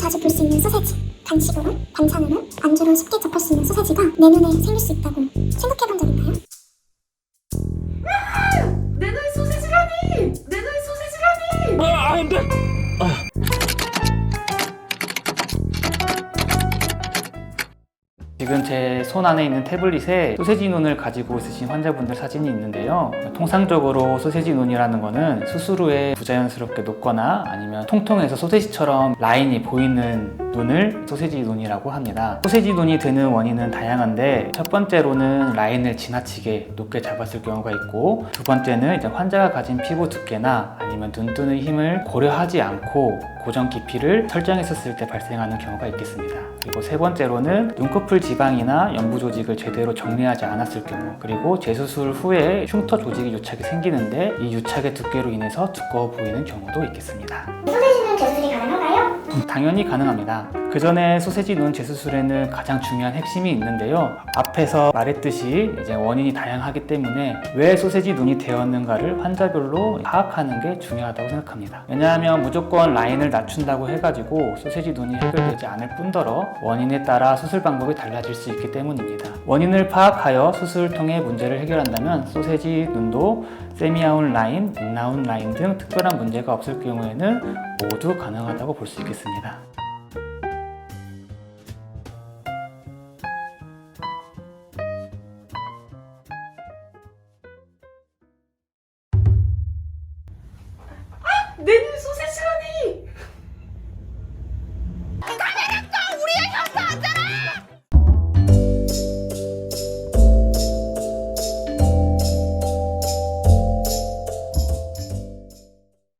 자주 볼 수 있는 소세지, 간식으로, 반찬으로, 안주로 쉽게 접할 수 있는 소세지가 내 눈에 생길 수 있다고 생각해본 적 지금 제 손 안에 있는 태블릿에 소세지 눈을 가지고 있으신 환자분들 사진이 있는데요. 통상적으로 소세지 눈이라는 거는 수술 후에 부자연스럽게 녹거나 아니면 통통해서 소세지처럼 라인이 보이는 눈을 소세지 눈이라고 합니다. 소세지 눈이 되는 원인은 다양한데 첫 번째로는 라인을 지나치게 높게 잡았을 경우가 있고 두 번째는 이제 환자가 가진 피부 두께나 아니면 눈 뜨는 힘을 고려하지 않고 고정 깊이를 설정했었을 때 발생하는 경우가 있겠습니다. 그리고 세 번째로는 눈꺼풀 지방이나 연부 조직을 제대로 정리하지 않았을 경우 그리고 재수술 후에 흉터 조직이 유착이 생기는데 이 유착의 두께로 인해서 두꺼워 보이는 경우도 있겠습니다. 당연히 가능합니다. 그 전에 소세지 눈 재수술에는 가장 중요한 핵심이 있는데요. 앞에서 말했듯이 이제 원인이 다양하기 때문에 왜 소세지 눈이 되었는가를 환자별로 파악하는 게 중요하다고 생각합니다. 왜냐하면 무조건 라인을 낮춘다고 해가지고 소세지 눈이 해결되지 않을 뿐더러 원인에 따라 수술 방법이 달라질 수 있기 때문입니다. 원인을 파악하여 수술을 통해 문제를 해결한다면 소세지 눈도 세미아운 라인, 인나운 라인 등 특별한 문제가 없을 경우에는 모두 가능하다고 볼 수 있겠습니다.